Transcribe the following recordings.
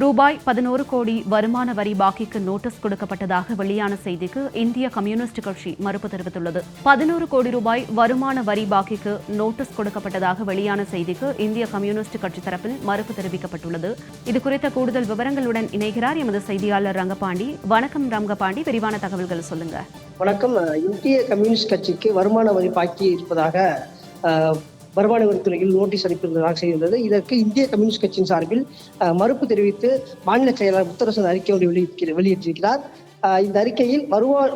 ரூபாய் பதினோரு கோடி வருமான வரி பாக்கிக்கு நோட்டீஸ் கொடுக்கப்பட்டதாக வெளியான செய்திக்கு இந்திய கம்யூனிஸ்ட் கட்சி மறுப்பு தெரிவித்துள்ளது. பதினோரு கோடி ரூபாய் வருமான வரி பாக்கிக்கு நோட்டீஸ் கொடுக்கப்பட்டதாக வெளியான செய்திக்கு இந்திய கம்யூனிஸ்ட் கட்சி தரப்பில் மறுப்பு தெரிவிக்கப்பட்டுள்ளது. இது குறித்த கூடுதல் விவரங்களுடன் இணைகிறார் எமது செய்தியாளர் ரங்கபாண்டி. வணக்கம் ரங்கபாண்டி விரிவான தகவல்கள் சொல்லுங்க. வணக்கம். இந்திய கம்யூனிஸ்ட் கட்சிக்கு வருமான வரி பாக்கி இருப்பதாக வருமான வரித்துறையில் நோட்டீஸ் அனுப்பியிருந்ததாக செய்திருந்தது. இதற்கு இந்திய கம்யூனிஸ்ட் கட்சியின் சார்பில் மறுப்பு தெரிவித்து மாநில செயலாளர் முத்தரசன் அறிக்கை ஒன்று வெளியிட்டு வெளியிட்டிருக்கிறார். இந்த அறிக்கையில் வருவா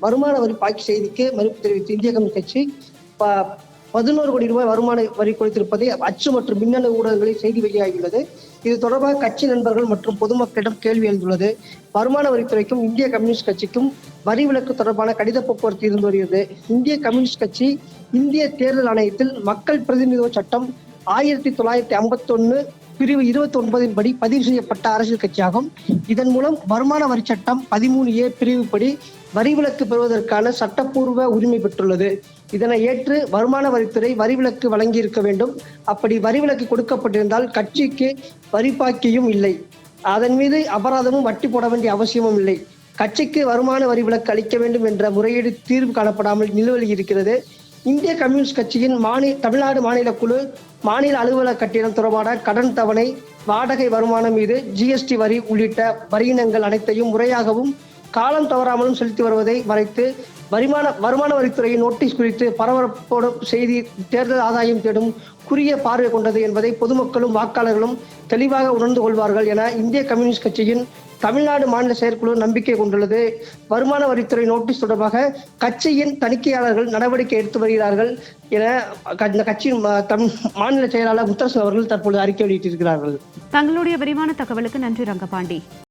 வருமான வரி பாக்கி செய்திக்கு மறுப்பு தெரிவித்து இந்திய கம்யூனிஸ்ட் கட்சி ப- பதினோரு கோடி ரூபாய் வருமான வரி கொடுத்திருப்பதை அச்சு மற்றும் மின்னணு ஊடகங்களில் செய்தி வெளியாகியுள்ளது. இது தொடர்பாக கட்சி நண்பர்கள் மற்றும் பொதுமக்களிடம் கேள்வி எழுந்துள்ளது. வருமான வரித்துறைக்கும் இந்திய கம்யூனிஸ்ட் கட்சிக்கும் வரி விலக்கு தொடர்பான கடித போக்குவரத்து இருந்து வருகிறது. இந்திய கம்யூனிஸ்ட் கட்சி இந்திய தேர்தல் ஆணையத்தில் மக்கள் பிரதிநிதித்துவ சட்டம் ஆயிரத்தி தொள்ளாயிரத்தி ஐம்பத்தி பிரிவு இருபத்தி ஒன்பதின் படி பதிவு செய்யப்பட்ட அரசியல் கட்சியாகும். இதன் மூலம் வருமான வரி சட்டம் பதிமூணு ஏ பிரிவுப்படி வரி விலக்கு பெறுவதற்கான சட்டப்பூர்வ உரிமை பெற்றுள்ளது. இதனை ஏற்று வருமான வரித்துறை வரி விலக்கு வழங்கியிருக்க வேண்டும். அப்படி வரி விலக்கு கொடுக்கப்பட்டிருந்தால் கட்சிக்கு வரிபாக்கியும் இல்லை. அதன் மீது அபராதமும் வட்டி போட வேண்டிய அவசியமும் இல்லை. கட்சிக்கு வருமான வரி விலக்கு அளிக்க வேண்டும் என்ற முறையீடு தீர்வு காணப்படாமல் நிலுவலி இருக்கிறது. இந்திய கம்யூனிஸ்ட் கட்சியின் மாநில தமிழ்நாடு மாநில குழு மாநில அலுவலக கட்டிடம் தொடர்பான கடன் தவணை வாடகை வருமானம் மீது ஜிஎஸ்டி வரி உள்ளிட்ட வரியினங்கள் அனைத்தையும் முறையாகவும் காலம் தவறாமலும் செலுத்தி வருவதை மறைத்து வருமான வருமான வரித்துறையின் நோட்டீஸ் குறித்து பரபரப்போடு செய்தி தேர்தல் ஆதாயம் தேடும் குறுகிய பார்வை கொண்டது என்பதை பொதுமக்களும் வாக்காளர்களும் தெளிவாக உணர்ந்து கொள்வார்கள் என இந்திய கம்யூனிஸ்ட் கட்சியின் தமிழ்நாடு மாநில செயற்குழு நம்பிக்கை கொண்டுள்ளது. வருமான வரித்துறை நோட்டீஸ் தொடர்பாக கட்சியின் தணிக்கையாளர்கள் நடவடிக்கை எடுத்து வருகிறார்கள் என க- இந்த கட்சியின் மாநில செயலாளர் முத்தரசன் அவர்கள் தற்பொழுது அறிக்கை வெளியிட்டிருக்கிறார்கள். தங்களுடைய விரிவான தகவலுக்கு நன்றி ரங்கபாண்டி.